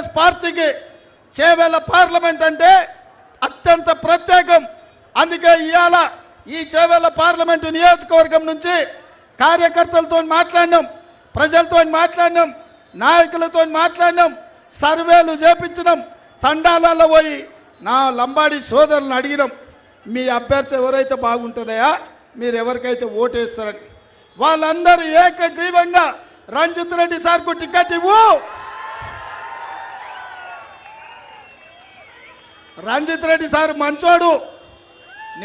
కాంగ్రెస్ పార్టీకి చేవేళ్ళ పార్లమెంట్ అంటే అత్యంత ప్రత్యేకం. అందుకే ఇవాళ ఈ చేవేళ్ళ పార్లమెంటు నియోజకవర్గం నుంచి కార్యకర్తలతో మాట్లాడినాం ప్రజలతో మాట్లాడినాం నాయకులతో మాట్లాడినాం సర్వేలు చేపించినాం. తండాలలో పోయి నా లంబాడి సోదరులను అడిగినాం మీ అభ్యర్థి ఎవరైతే బాగుంటుందయా మీరు ఎవరికైతే ఓటేస్తారని. వాళ్ళందరూ ఏకగ్రీవంగా రంజిత్ రెడ్డి సార్కు టికెట్ ఇవ్వు. రంజిత్ రెడ్డి సార్ మంచోడు.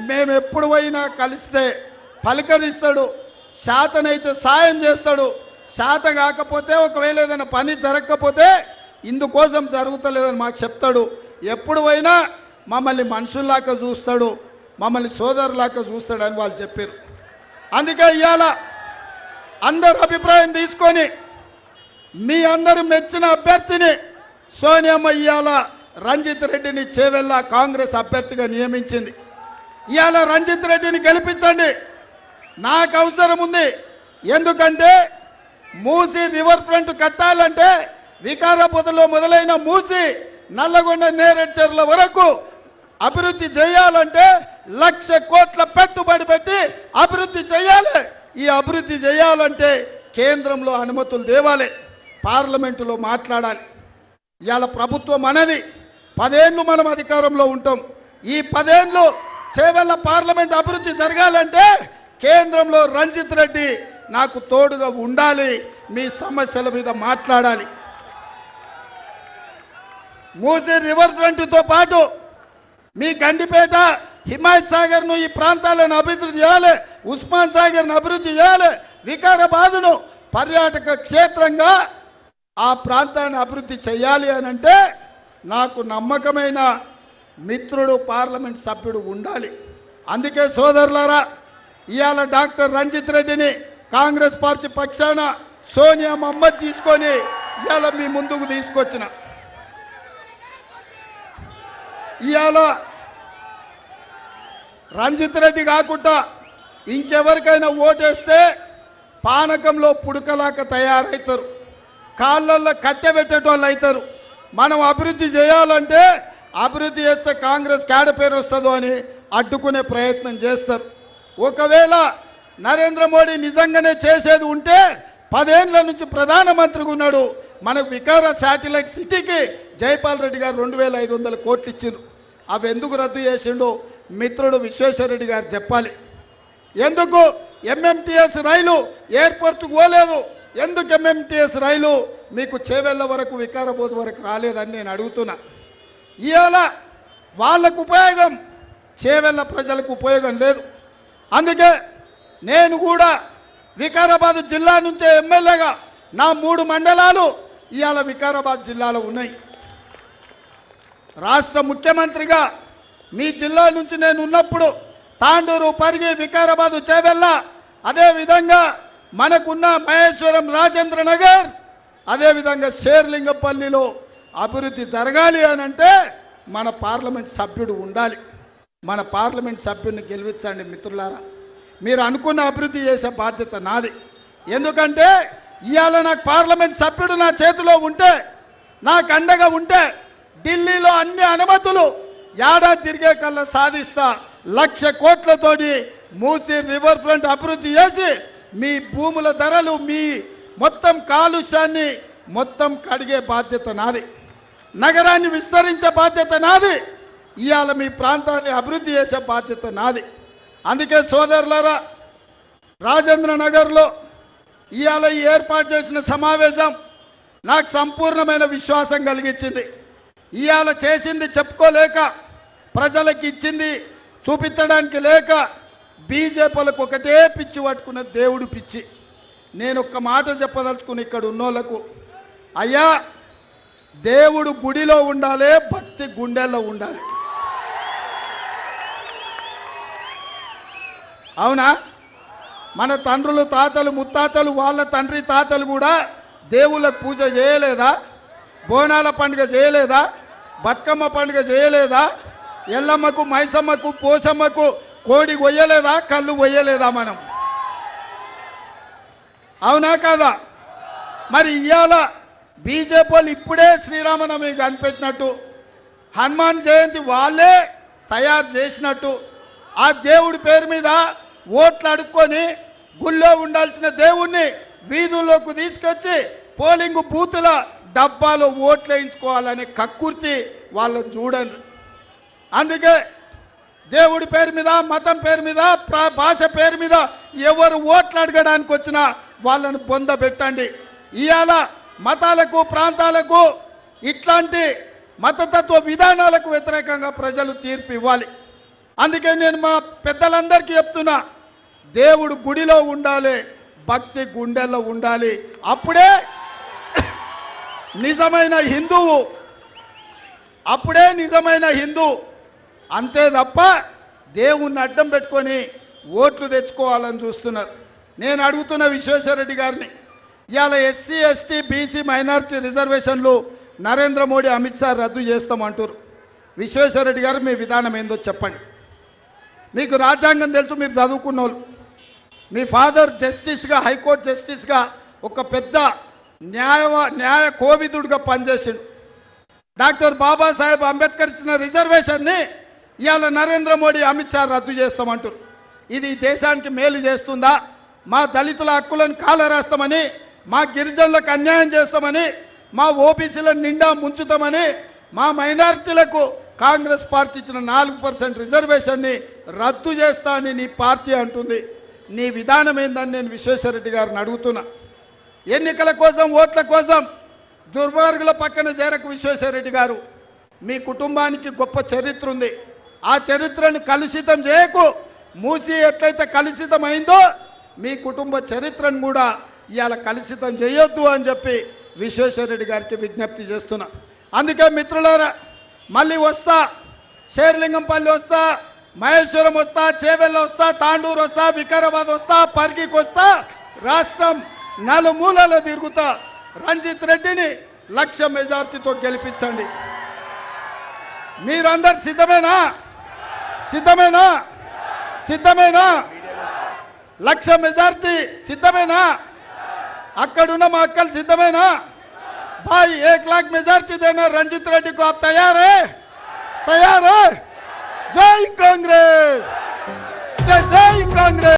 మేము ఎప్పుడు పోయినా కలిస్తే పలకరిస్తాడు శాతనైతే సాయం చేస్తాడు. శాత కాకపోతే ఒకవేళ ఏదైనా పని జరగకపోతే ఇందుకోసం జరుగుతలేదని మాకు చెప్తాడు. ఎప్పుడు పోయినా మమ్మల్ని మనుషుల్లాగా చూస్తాడు మమ్మల్ని సోదరులాగా చూస్తాడని వాళ్ళు చెప్పారు. అందుకే ఇవాళ అందరు అభిప్రాయం తీసుకొని మీ అందరు మెచ్చిన అభ్యర్థిని సోనియమ్మ ఇవాళ రంజిత్ రెడ్డిని చేవెళ్ళ కాంగ్రెస్ అభ్యర్థిగా నియమించింది. ఇవాళ రంజిత్ రెడ్డిని గెలిపించండి. నాకు అవసరం ఉంది. ఎందుకంటే మూసి రివర్ ఫ్రంట్ కట్టాలంటే వికారాబాద్లో మొదలైన మూసి నల్లగొండ నేరెడ్చర్ల వరకు అభివృద్ధి చేయాలంటే లక్ష కోట్ల పెట్టుబడి పెట్టి అభివృద్ధి చేయాలి. ఈ అభివృద్ధి చేయాలంటే కేంద్రంలో అనుమతులు దేవాలి పార్లమెంటులో మాట్లాడాలి. ఇవాళ ప్రభుత్వం అనేది పదేళ్ళు మనం అధికారంలో ఉంటాం. ఈ పదేళ్ళు చేవల్ల పార్లమెంట్ అభివృద్ధి జరగాలంటే కేంద్రంలో రంజిత్ రెడ్డి నాకు తోడుగా ఉండాలి మీ సమస్యల మీద మాట్లాడాలి. మూసీ రివర్ ఫ్రంట్తో పాటు మీ గండిపేట హిమాయత్ సాగర్ను ఈ ప్రాంతాలను అభివృద్ధి చేయాలి ఉస్మాన్ సాగర్ను అభివృద్ధి చేయాలి వికారాబాదును పర్యాటక క్షేత్రంగా ఆ ప్రాంతాన్ని అభివృద్ధి చేయాలి అని అంటే నాకు నమ్మకమైన మిత్రుడు పార్లమెంట్ సభ్యుడు ఉండాలి. అందుకే సోదరులారా ఇవాళ డాక్టర్ రంజిత్ రెడ్డిని కాంగ్రెస్ పార్టీ పక్షాన సోనియా మహమ్మద్ తీసుకొని ఇవాళ మీ ముందుకు తీసుకొచ్చిన. ఇవాళ రంజిత్ రెడ్డి కాకుండా ఇంకెవరికైనా ఓటేస్తే పానకంలో పుడకలాక తయారవుతారు కాళ్ళల్లో కట్టె పెట్టేటోళ్ళు అవుతారు మనం అభివృద్ధి చేయాలంటే అభివృద్ధి చేస్తే కాంగ్రెస్ కాడ పేరు వస్తుందో అని అడ్డుకునే ప్రయత్నం చేస్తారు. ఒకవేళ నరేంద్ర మోడీ నిజంగానే చేసేది ఉంటే పదేండ్ల నుంచి ప్రధానమంత్రిగా ఉన్నాడు. మనకు వికార శాటిలైట్ సిటీకి జైపాల్ రెడ్డి గారు రెండు వేల ఐదు వందల కోట్లు ఇచ్చిండ్రు. అవి ఎందుకు రద్దు చేసిండో మిత్రుడు విశ్వేశ్వరరెడ్డి గారు చెప్పాలి. ఎందుకు? ఎంఎంటీఎస్ రైలు ఎయిర్పోర్ట్కు పోలేదు. ఎందుకు ఎంఎంటీఎస్ రైలు మీకు చేవెళ్ళ వరకు వికారాబాద్ వరకు రాలేదని నేను అడుగుతున్నా. ఇవాళ వాళ్ళకు ఉపయోగం చేవెళ్ళ ప్రజలకు ఉపయోగం లేదు. అందుకే నేను కూడా వికారాబాద్ జిల్లా నుంచే ఎమ్మెల్యేగా నా మూడు మండలాలు ఇవాళ వికారాబాద్ జిల్లాలో ఉన్నాయి. రాష్ట్ర ముఖ్యమంత్రిగా మీ జిల్లా నుంచి నేను ఉన్నప్పుడు తాండూరు పరిగి వికారాబాదు చేవెళ్ళ అదేవిధంగా మనకున్న మహేశ్వరం రాజేంద్ర నగర్ అదేవిధంగా శేర్లింగపల్లిలో అభివృద్ధి జరగాలి అని అంటే మన పార్లమెంట్ సభ్యుడు ఉండాలి. మన పార్లమెంట్ సభ్యుడిని గెలిపించండి మిత్రులారా. మీరు అనుకున్న అభివృద్ధి చేసే బాధ్యత నాది. ఎందుకంటే ఇవాళ నాకు పార్లమెంట్ సభ్యుడు నా చేతిలో ఉంటే నాకు అండగా ఉంటే ఢిల్లీలో అన్ని అనుమతులు ఏడాది తిరిగే కల్లా సాధిస్తా. లక్ష కోట్లతోటి మూసి రివర్ ఫ్రంట్ అభివృద్ధి చేసి మీ భూముల ధరలు మీ మొత్తం కాలుష్యాన్ని మొత్తం కడిగే బాధ్యత నాది. నగరాన్ని విస్తరించే బాధ్యత నాది. ఇవాళ మీ ప్రాంతాన్ని అభివృద్ధి చేసే బాధ్యత నాది. అందుకే సోదరులరా రాజేంద్ర నగర్లో ఇవాళ ఏర్పాటు చేసిన సమావేశం నాకు సంపూర్ణమైన విశ్వాసం కలిగించింది. ఇవాళ చేసింది చెప్పుకోలేక ప్రజలకు ఇచ్చింది చూపించడానికి లేక బీజేపీలకు ఒకటే పిచ్చి పట్టుకున్న దేవుడు పిచ్చి. నేను ఒక్క మాట చెప్పదలుచుకుని ఇక్కడ ఉన్నోళ్ళకు అయ్యా దేవుడు గుడిలో ఉండాలి భక్తి గుండెల్లో ఉండాలి. అవునా? మన తండ్రులు తాతలు ముత్తాతలు వాళ్ళ తండ్రి తాతలు కూడా దేవుళ్ళకు పూజ చేయలేదా? బోనాల పండుగ చేయలేదా? బతుకమ్మ పండుగ చేయలేదా? ఎల్లమ్మకు మైసమ్మకు పోసమ్మకు కోడి కొయ్యలేదా కళ్ళు కొయ్యలేదా మనం? అవునా కాదా? మరి ఇవాళ బీజేపీ వాళ్ళు ఇప్పుడే శ్రీరామనవమి కనిపెట్టినట్టు హనుమాన్ జయంతి వాళ్ళే తయారు చేసినట్టు ఆ దేవుడి పేరు మీద ఓట్లు అడుక్కొని గుళ్ళో ఉండాల్సిన దేవుణ్ణి వీధుల్లోకి తీసుకొచ్చి పోలింగ్ బూతుల డబ్బాలో ఓట్లు వేయించుకోవాలనే కక్కుర్తి వాళ్ళు చూడండి అందుకే దేవుడి పేరు మీద మతం పేరు మీద భాష పేరు మీద ఎవరు ఓట్లు అడగడానికి వచ్చినా వాళ్ళను పొంద పెట్టండి. ఇవాళ మతాలకు ప్రాంతాలకు ఇట్లాంటి మతతత్వ విధానాలకు వ్యతిరేకంగా ప్రజలు తీర్పు ఇవ్వాలి. అందుకే నేను మా పెద్దలందరికీ చెప్తున్నా దేవుడు గుడిలో ఉండాలి భక్తి గుండెల్లో ఉండాలి. అప్పుడే నిజమైన హిందువు అప్పుడే నిజమైన హిందూ అంతే తప్ప దేవుణ్ణి అడ్డం పెట్టుకొని ఓట్లు తెచ్చుకోవాలని చూస్తున్నారు. నేను అడుగుతున్న విశ్వేశ్వరరెడ్డి గారిని ఇవాళ ఎస్సీ ఎస్టీ బీసీ మైనారిటీ రిజర్వేషన్లు నరేంద్ర మోడీ అమిత్ షా రద్దు చేస్తామంటారు విశ్వేశ్వరరెడ్డి గారు మీ విధానం ఏందో చెప్పండి. మీకు రాజ్యాంగం తెలుసు మీరు చదువుకున్న వాళ్ళు మీ ఫాదర్ జస్టిస్గా హైకోర్టు జస్టిస్గా ఒక పెద్ద న్యాయ న్యాయ కోవిదుడిగా పనిచేసిండు. డాక్టర్ బాబాసాహెబ్ అంబేద్కర్ ఇచ్చిన రిజర్వేషన్ని ఇవాళ నరేంద్ర మోడీ అమిత్ షా రద్దు చేస్తామంటారు ఇది దేశానికి మేలు చేస్తుందా? మా దళితుల హక్కులను కాలరాస్తామని మా గిరిజనులకు అన్యాయం చేస్తామని మా ఓబీసీల నిండా ముంచుతామని మా మైనారిటీలకు కాంగ్రెస్ పార్టీ ఇచ్చిన నాలుగు పర్సెంట్ రిజర్వేషన్ని రద్దు చేస్తా అని నీ పార్టీ అంటుంది. నీ విధానం ఏందని నేను విశ్వేశ్వరరెడ్డి గారిని అడుగుతున్నా. ఎన్నికల కోసం ఓట్ల కోసం దుర్మార్గుల పక్కన చేరకు విశ్వేశ్వరరెడ్డి గారు. మీ కుటుంబానికి గొప్ప చరిత్ర ఉంది. ఆ చరిత్రను కలుషితం చేయకు. మూసి ఎట్లయితే కలుషితం అయిందో మీ కుటుంబ చరిత్రను కూడా ఇవాళ కలుషితం చేయొద్దు అని చెప్పి విశ్వేశ్వరరెడ్డి గారికి విజ్ఞప్తి చేస్తున్నా. అందుకే మిత్రులారా మళ్ళీ వస్తా శేర్లింగంపల్లి వస్తా మహేశ్వరం వస్తా చేవెళ్ళ వస్తా తాండూరు వస్తా వికారాబాద్ వస్తా పర్గికి వస్తా రాష్ట్రం నలుమూలలో తిరుగుతా. రంజిత్ రెడ్డిని లక్ష మెజార్టీతో గెలిపించండి. మీరందరు సిద్ధమేనా? సిద్ధమేనా? సిద్ధమేనా? లక్ష మెజార్టీ సిద్ధమేనా? అక్కడున్న మా అక్కలు సిద్ధమేనా? బాయ్ ఏక్ లాక్ మెజార్టీ దేనా? రంజిత్ రెడ్డి కో ఆప్ తయారే? తయారే? జై కాంగ్రెస్! జై కాంగ్రెస్!